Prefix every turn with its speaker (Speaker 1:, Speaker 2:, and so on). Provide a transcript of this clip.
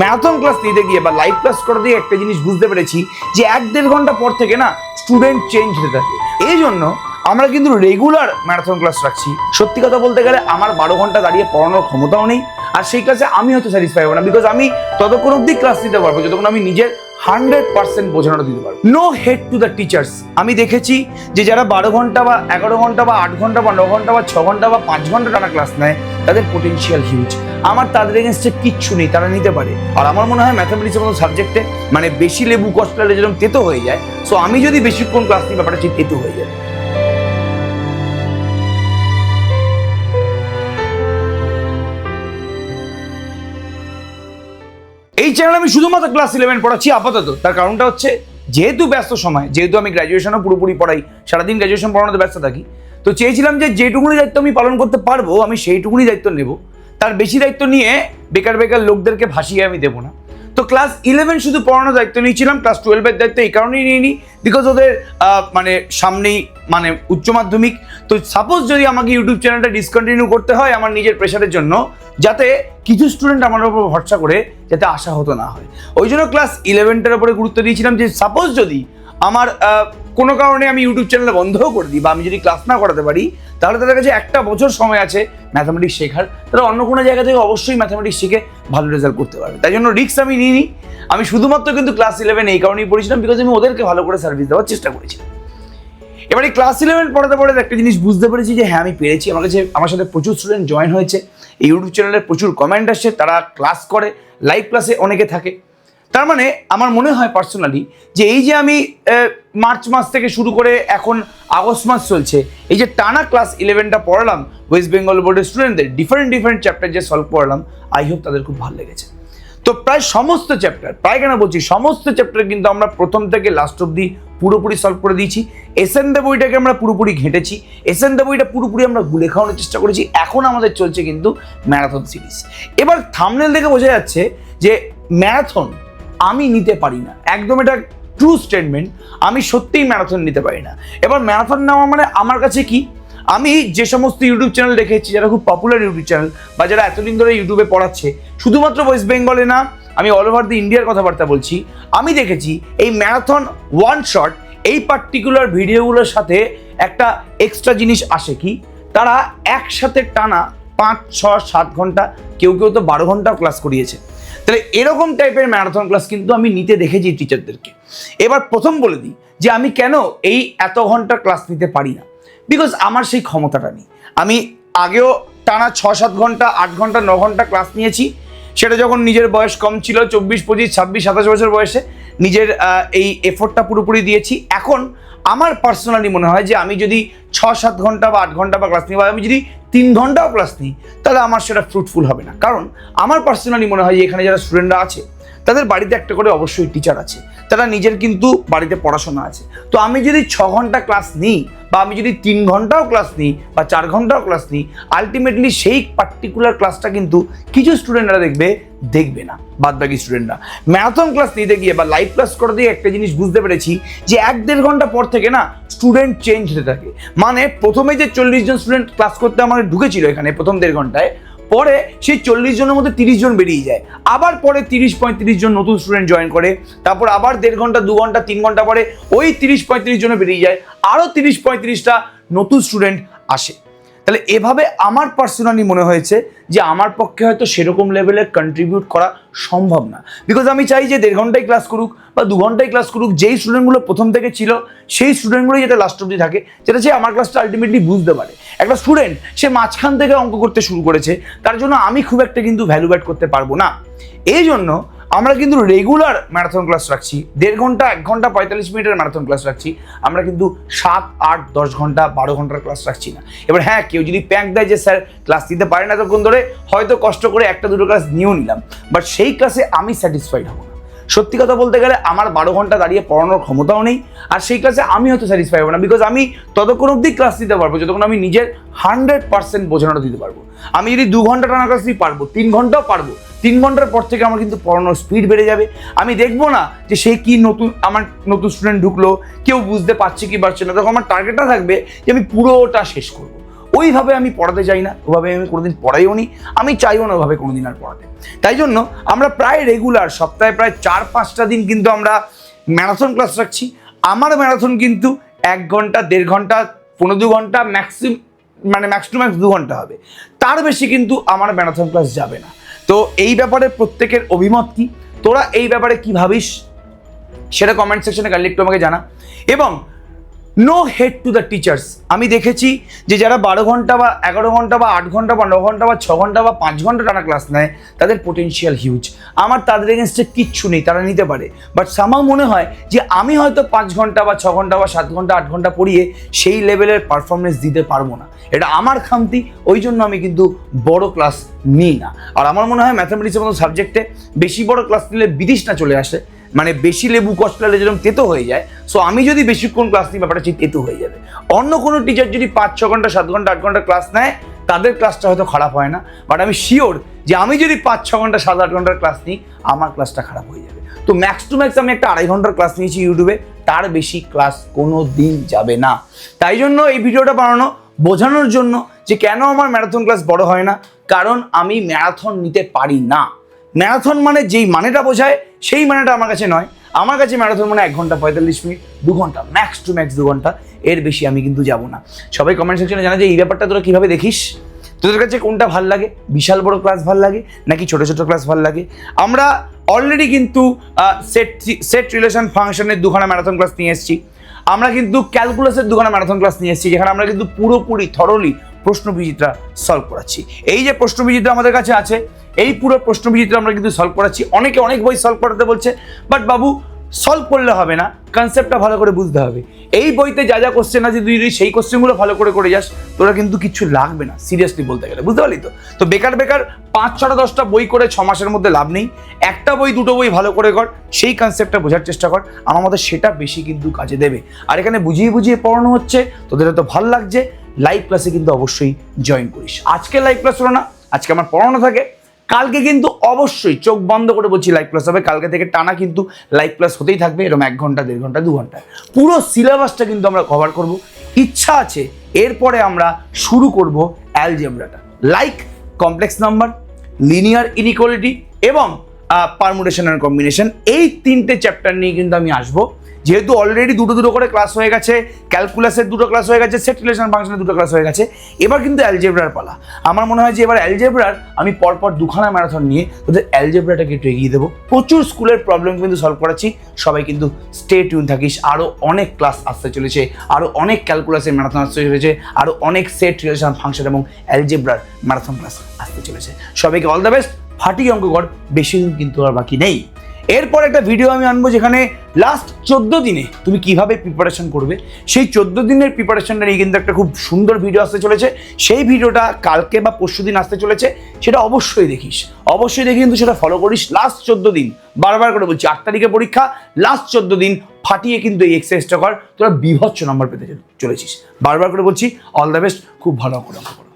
Speaker 1: Marathon class নিতে গিয়ে বা লাইভ ক্লাস করে দিয়ে একটা জিনিস বুঝতে পেরেছি যে এক দেড় ঘণ্টা পর থেকে না স্টুডেন্ট চেঞ্জ হতে থাকে। এই জন্য আমরা কিন্তু রেগুলার ম্যারাথন ক্লাস রাখছি। সত্যি কথা বলতে গেলে আমার বারো ঘণ্টা দাঁড়িয়ে পড়ানোর ক্ষমতাও নেই। আর সেই ক্লাসে আমি হয়তো স্যাটিসফাই হব না বিকজ আমি ততক্ষণ অব্দি ক্লাস নিতে পারব, যতক্ষণ আমি নিজের হান্ড্রেড পার্সেন্ট বোঝানোটা দিতে পারব। No head to the teachers আমি দেখেছি যে যারা বারো ঘণ্টা বা এগারো ঘণ্টা বা আট ঘণ্টা বা ন ঘণ্টা বা ছ ঘণ্টা বা পাঁচ ঘণ্টা টানা ক্লাস নেয়, তাদের পোটেনশিয়াল হিউজ আমার তাদের এগেনস্টে কিচ্ছু নেই, তারা নিতে পারে। আর আমার মনে হয় ম্যাথামেটিক্সের মতো সাবজেক্টে মানে বেশি লেবু কষ্ট যেরকম তেতো হয়ে যায় সো আমি যদি বেশিক্ষণ ক্লাস নিই, ব্যাপারটা ঠিক তেতো হয়ে যাবে এই চ্যানেলে আমি শুধুমাত্র ক্লাস ইলেভেন পড়াচ্ছি, আপাতত। তার কারণটা হচ্ছে, যেহেতু ব্যস্ত সময়, যেহেতু আমি গ্র্যাজুয়েশনও পুরোপুরি পড়াই, সারাদিন গ্র্যাজুয়েশন পড়ানোতে ব্যস্ত থাকি, তো চেয়েছিলাম যে যেটুকুনি দায়িত্ব আমি পালন করতে পারব, আমি সেইটুকুনি দায়িত্ব নেব। তার বেশি দায়িত্ব নিয়ে বেকার বেকার লোকদেরকে ভাসিয়ে আমি দেবো না। তো ক্লাস ইলেভেন শুধু পড়ানোর দায়িত্ব নিয়েছিলাম ক্লাস টুয়েলভের দায়িত্ব এই কারণেই নিয়ে নিই বিকজ ওদের মানে সামনেই মানে উচ্চ মাধ্যমিক। তো সাপোজ যদি আমাকে ইউটিউব চ্যানেলটা ডিসকন্টিনিউ করতে হয়, আমার নিজের প্রেশারের জন্য যাতে কিছু স্টুডেন্ট আমার উপর ভরসা করে যাতে আশা হতো না হয়। ওই জন্য ক্লাস ইলেভেনটার উপরে গুরুত্ব দিয়েছিলাম যে সাপোজ যদি আমার কোনো কারণে আমি ইউটিউব চ্যানেল বন্ধও করে দিই বা আমি যদি ক্লাস না করাতে পারি, তাহলে তাদের কাছে একটা বছর সময় আছে ম্যাথামেটিক্স শেখার। তারা অন্য কোনো জায়গা থেকে অবশ্যই ম্যাথামেটিক্স শিখে ভালো রেজাল্ট করতে পারবে। তাই জন্য রিস্ক আমি নিইনি। আমি শুধুমাত্র কিন্তু ক্লাস ইলেভেন এই কারণেই পড়েছিলাম বিকজ আমি ওদেরকে ভালো করে সার্ভিস দেওয়ার চেষ্টা করেছিলাম। এবারে ক্লাস ইলেভেন পড়াতে পড়াতে একটা জিনিস বুঝতে পেরেছি যে হ্যাঁ আমি পেরেছি। আমার কাছে, আমার সাথে প্রচুর স্টুডেন্ট জয়েন হয়েছে। এই ইউটিউব চ্যানেলে প্রচুর কমেন্ট আসছে, তারা ক্লাস করে লাইভ ক্লাসে অনেকে থাকে। তার মানে আমার মনে হয় পার্সোনালি যে এই যে আমি মার্চ মাস থেকে শুরু করে এখন আগস্ট মাস চলছে, এই যে টানা ক্লাস ইলেভেনটা পড়ালাম ওয়েস্ট বেঙ্গল বোর্ডের স্টুডেন্টদের ডিফারেন্ট ডিফারেন্ট চ্যাপ্টার যে সলভ করলাম আই হোপ তাদের খুব ভালো লেগেছে। তো প্রায় সমস্ত চ্যাপ্টার প্রায় কেন বলছি, সমস্ত চ্যাপ্টার কিন্তু আমরা প্রথম থেকে লাস্ট অব্দি পুরোপুরি সলভ করে দিয়েছি। এসএন দে বইটাকে আমরা পুরোপুরি ঘেঁটেছি। এসএন দে বইটা পুরোপুরি আমরা গুলে খাওয়ানোর চেষ্টা করেছি। এখন আমাদের চলছে কিন্তু ম্যারাথন সিরিজ এবার থামনেল দেখে বোঝা যাচ্ছে যে ম্যারাথন আমি নিতে পারি না। একদম এটা ট্রু স্টেটমেন্ট আমি সত্যিই ম্যারাথন নিতে পারি না। এবার ম্যারাথন নেওয়া মানে আমার কাছে কি? আমি যে সমস্ত ইউটিউব চ্যানেল দেখেছি যারা খুব পপুলার ইউটিউব চ্যানেল বা যারা এতদিন ধরে ইউটিউবে পড়াচ্ছে, শুধুমাত্র ওয়েস্ট বেঙ্গলে না আমি অল ওভার দি ইন্ডিয়ার কথাবার্তা বলছি। আমি দেখেছি এই ম্যারাথন ওয়ান শট এই পার্টিকুলার ভিডিওগুলোর সাথে একটা এক্সট্রা জিনিস আসে কি? তারা একসাথে টানা পাঁচ, ছ, সাত ঘণ্টা, কেউ কেউ তো বারো ঘন্টাও ক্লাস করিয়েছে। তাহলে এরকম টাইপের ম্যারাথন ক্লাস কিন্তু আমি নিতে দেখেছি টিচারদেরকে এবার প্রথম বলে দিই যে আমি কেন এই এত ঘণ্টা ক্লাস নিতে পারি না? বিকজ আমার সেই ক্ষমতাটা নেই। আমি আগেও টানা ছ, সাত ঘণ্টা, আট ঘণ্টা, ন ঘণ্টা ক্লাস নিয়েছি সেটা যখন নিজের বয়স কম ছিল, চব্বিশ, পঁচিশ, ছাব্বিশ, সাতাশ বছর বয়সে নিজের এই এফোর্টটা পুরোপুরি দিয়েছি। এখন আমার পার্সোনালি মনে হয় যে আমি যদি ছ সাত ঘণ্টা বা আট ঘণ্টা বা ক্লাস নিই বা আমি যদি তিন ঘন্টাও ক্লাস নিই, তাহলে আমার সেটা ফ্রুটফুল হবে না। কারণ আমার পার্সোনালি মনে হয় যে এখানে যারা স্টুডেন্টরা আছে তাদের বাড়িতে একটা করে অবশ্যই টিচার আছে। তারা নিজের কিন্তু বাড়িতে পড়াশোনা আছে। তো আমি যদি ছ ঘণ্টা ক্লাস নিই বা আমি যদি তিন ঘন্টাও ক্লাস নিই বা চার ঘন্টাও ক্লাস নিই আলটিমেটলি সেই পার্টিকুলার ক্লাসটা কিন্তু কিছু স্টুডেন্টরা দেখবে দেখবে না বাদ বাকি স্টুডেন্টরা ম্যারাথন ক্লাস নিতে গিয়ে বা লাইভ ক্লাস করতে দিয়ে একটা জিনিস বুঝতে পেরেছি যে এক দেড় ঘণ্টা পর থেকে না স্টুডেন্ট চেঞ্জ হতে থাকে। মানে প্রথমে যে চল্লিশ জন স্টুডেন্ট ক্লাস করতে আমাদের ঢুকেছিল এখানে প্রথম দেড় ঘন্টায় পরে সেই চল্লিশ জনের মধ্যে তিরিশ জন বেরিয়ে যায়। আবার পরে তিরিশ পঁয়ত্রিশ জন নতুন স্টুডেন্ট জয়েন করে, তারপর আবার দেড় ঘণ্টা, দু ঘণ্টা, তিন ঘণ্টা পরে ওই তিরিশ পঁয়ত্রিশ জনে বেরিয়ে যায়। আরও তিরিশ পঁয়ত্রিশটা নতুন স্টুডেন্ট আসে। তাহলে এভাবে আমার পার্সোনালি মনে হয়েছে যে আমার পক্ষে হয়তো সেরকম লেভেলের কন্ট্রিবিউট করা সম্ভব না। বিকজ আমি চাই যে দেড় ঘন্টায় ক্লাস করুক বা দু ঘন্টায় ক্লাস করুক, যেই স্টুডেন্টগুলো প্রথম থেকে ছিল, সেই স্টুডেন্টগুলোই যাতে লাস্ট অব্দি থাকে, যেটা সে আমার ক্লাসটা আলটিমেটলি বুঝতে পারে। একটা স্টুডেন্ট সে মাঝখান থেকে অঙ্ক করতে শুরু করেছে, তার জন্য আমি খুব একটা কিন্তু ভ্যালু অ্যাড করতে পারব না। এই জন্য আমরা কিন্তু রেগুলার ম্যারাথন ক্লাস রাখছি। দেড় ঘণ্টা, এক ঘণ্টা, পঁয়তাল্লিশ মিনিটের ম্যারাথন ক্লাস রাখছি। আমরা কিন্তু সাত, আট, দশ ঘণ্টা, বারো ঘণ্টার ক্লাস রাখছি না। এবার হ্যাঁ কেউ যদি প্যাক দেয় যে, স্যার ক্লাস দিতে পারে না তখন ধরে, হয়তো কষ্ট করে একটা, দুটো ক্লাস নিয়েও নিলাম। বাট সেই ক্লাসে আমি স্যাটিসফাইড হব না। সত্যি কথা বলতে গেলে আমার বারো ঘণ্টা দাঁড়িয়ে পড়ানোর ক্ষমতাও নেই, আর সেই ক্লাসে আমি হয়তো স্যাটিসফাই হব না বিকজ আমি ততক্ষণ অব্দি ক্লাস দিতে পারব, যতক্ষণ আমি নিজের হান্ড্রেড পার্সেন্ট বোঝানোটা দিতে পারব। আমি যদি দু ঘণ্টা টানা ক্লাস দিই পারব, তিন ঘন্টাও পারব, তিন ঘণ্টার পর থেকে আমার কিন্তু পড়ানোর স্পিড বেড়ে যাবে। আমি দেখব না যে সে কি নতুন, আমার নতুন স্টুডেন্ট ঢুকলো, কেউ বুঝতে পারছে কি পারছে না। তখন আমার টার্গেটটা থাকবে যে আমি পুরোটা শেষ করব। ওইভাবে আমি পড়াতে চাই না, ওভাবে আমি কোনোদিন পড়াইও নি, আমি চাইও না ওভাবে কোনোদিন আর পড়াতে। তাই জন্য আমরা প্রায় রেগুলার সপ্তাহে প্রায় চার, পাঁচটা দিন কিন্তু আমরা ম্যারাথন ক্লাস রাখছি। আমার ম্যারাথন কিন্তু এক ঘণ্টা, দেড় ঘণ্টা, পনেরো দু ঘণ্টা ম্যাক্সিম মানে ম্যাক্স টু ম্যাক্স দু ঘণ্টা হবে। তার বেশি কিন্তু আমার ম্যারাথন ক্লাস যাবে না। তো এই ব্যাপারে প্রত্যেকের অভিমত কি? তোরা এই ব্যাপারে কি ভাবিস? সেটা কমেন্ট সেকশনে কাইন্ডলি একটু আমাকে জানা। এবং no head to the teachers আমি দেখেছি যে যারা বারো ঘণ্টা বা এগারো ঘণ্টা বা আট ঘণ্টা বা ন ঘণ্টা বা ছ ঘণ্টা বা পাঁচ ঘণ্টা টানা ক্লাস নেয়, তাদের পোটেনশিয়াল হিউজ আমার তাদের এগেনস্টে কিচ্ছু নেই, তারা নিতে পারে। বাট সামাও মনে হয় যে আমি হয়তো পাঁচ ঘণ্টা বা ছ ঘণ্টা বা সাত ঘণ্টা, আট ঘণ্টা পড়িয়ে সেই লেভেলের পারফরমেন্স দিতে পারব না। এটা আমার খামতি, ওই জন্য আমি কিন্তু বড় ক্লাস নিই না। আর আমার মনে হয় ম্যাথামেটিক্সের মতো সাবজেক্টে বেশি বড় ক্লাস নিলে বিদিশনা চলে আসে। মানে বেশি লেবু কষ্টলালে যেরকম তেতো হয়ে যায় সো আমি যদি বেশিক্ষণ ক্লাস নিই, ব্যাপারটা তেতো হয়ে যাবে। অন্য কোনো টিচার যদি পাঁচ ছ ঘণ্টা, সাত ঘণ্টা, আট ঘণ্টা ক্লাস নেয়, তাদের ক্লাসটা হয়তো খারাপ হয় না। বাট আমি শিওর যে আমি যদি পাঁচ ছ ঘণ্টা, সাত আট ঘণ্টার ক্লাস নিই, আমার ক্লাসটা খারাপ হয়ে যাবে। তো ম্যাক্স টু ম্যাক্স আমি একটা আড়াই ঘণ্টার ক্লাস নিয়েছি ইউটিউবে তার বেশি ক্লাস কোনো দিন যাবে না। তাই জন্য এই ভিডিওটা বানানো, বোঝানোর জন্য যে কেন আমার ম্যারাথন ক্লাস বড় হয় না, কারণ আমি ম্যারাথন নিতে পারি না। ম্যারাথন মানে যেই মানেটা বোঝায়, সেই মানেটা আমার কাছে নয়। আমার কাছে ম্যারাথন মানে এক ঘণ্টা পঁয়তাল্লিশ মিনিট, দু ঘণ্টা ম্যাক্স টু ম্যাক্স দু ঘণ্টা। এর বেশি আমি কিন্তু যাব না। সবাই কমেন্ট সেকশনে জানা যে এই ব্যাপারটা তোরা কীভাবে দেখিস? তোদের কাছে কোনটা ভালো লাগে? বিশাল বড় ক্লাস ভালো লাগে? নাকি ছোট ছোট ক্লাস ভালো লাগে? আমরা অলরেডি কিন্তু সেট সেট রিলেশন ফাংশনের দুখানা ম্যারাথন ক্লাস নিয়ে এসেছি। আমরা কিন্তু ক্যালকুলাসের দুখানা ম্যারাথন ক্লাস নিয়ে এসেছি, যেখানে আমরা কিন্তু পুরোপুরি থরলি প্রশ্নবিচিত্রা সলভ করাচ্ছি। এই যে প্রশ্নবিচিত্রা আমাদের কাছে আছে, এই পুরো প্রশ্নবিচিত্রা আমরা কিন্তু সলভ করাচ্ছি। অনেকে অনেক বই সলভ করাতে বলছে বাট বাবু সলভ করলে হবে না কনসেপ্টটা ভালো করে বুঝতে হবে। এই বইতে যা যা কোশ্চেন আছে, তুই যদি সেই কোশ্চেনগুলো ভালো করে করে যাস, তোরা কিন্তু কিচ্ছু লাগবে না সিরিয়াসলি বলতে গেলে, বুঝতে পারলি তো? তো বেকার বেকার পাঁচ ছটা দশটা বই করে ছ মাসের মধ্যে লাভ নেই। একটা বই, দুটো বই ভালো করে কর, সেই কনসেপ্টটা বোঝার চেষ্টা কর আমার মতে সেটা বেশি কিন্তু কাজে দেবে। আর এখানে বুঝিয়ে বুঝিয়ে পড়ানো হচ্ছে, তোদের তো ভালো লাগছে লাইভ ক্লাসে কিন্তু অবশ্যই জয়েন করিস। আজকে লাইভ ক্লাস হলো না, আজকে আমার পড়ানো থাকে। কালকে কিন্তু অবশ্যই চোখ বন্ধ করে বলছি লাইভ ক্লাস হবে। কালকে থেকে টানা কিন্তু লাইভ ক্লাস হতেই থাকবে, এরকম এক ঘণ্টা, দেড় ঘণ্টা, দু ঘণ্টা। পুরো সিলেবাসটা কিন্তু আমরা কভার করব। ইচ্ছা আছে, এরপরে আমরা শুরু করব অ্যালজেব্রাটা like complex number linear inequality এবং পারমুটেশন অ্যান্ড কম্বিনেশন এই তিনটে চ্যাপ্টার নিয়ে কিন্তু আমি আসব। যেহেতু অলরেডি দুটো দুটো করে ক্লাস হয়ে গেছে ক্যালকুলাসের দুটো ক্লাস হয়ে গেছে সেট রিলেশন ফাংশনের দুটো ক্লাস হয়ে গেছে, এবার কিন্তু অ্যালজেব্রার পালা। আমার মনে হয় যে এবার অ্যালজেব্রার আমি পরপর দুখানা ম্যারাথন নিয়ে তোদের অ্যালজেব্রাটাকে একটু এগিয়ে দেবো। প্রচুর স্কুলের প্রবলেম কিন্তু সলভ করাচ্ছি। সবাই কিন্তু স্টে টিউন থাকিস। আরও অনেক ক্লাস আসতে চলেছে আরও অনেক ক্যালকুলাসের ম্যারাথন আসতে চলেছে আরও অনেক সেট রিলেশন ফাংশন এবং অ্যালজেব্রার ম্যারাথন ক্লাস আসতে চলেছে। সবাইকে অল দ্য বেস্ট ফাটি অঙ্ক কর। বেশি দিন কিন্তু আর বাকি নেই। এরপর একটা ভিডিও আমি আনব যেখানে লাস্ট চোদ্দ দিনে তুমি কীভাবে প্রিপারেশন করবে? সেই চোদ্দ দিনের প্রিপারেশনটা নিয়ে কিন্তু একটা খুব সুন্দর ভিডিও আসতে চলেছে। সেই ভিডিওটা কালকে বা পরশু দিন আসতে চলেছে, সেটা অবশ্যই দেখিস। অবশ্যই দেখি কিন্তু সেটা ফলো করিস। লাস্ট চোদ্দ দিন, বারবার করে বলছি, আট তারিখে পরীক্ষা লাস্ট চোদ্দ দিন ফাটিয়ে কিন্তু এই এক্সারসাইজটা কর। তোরা বিভৎস নম্বর পেতে চলেছিস। বারবার করে বলছি অল দ্য বেস্ট খুব ভালো করে করো।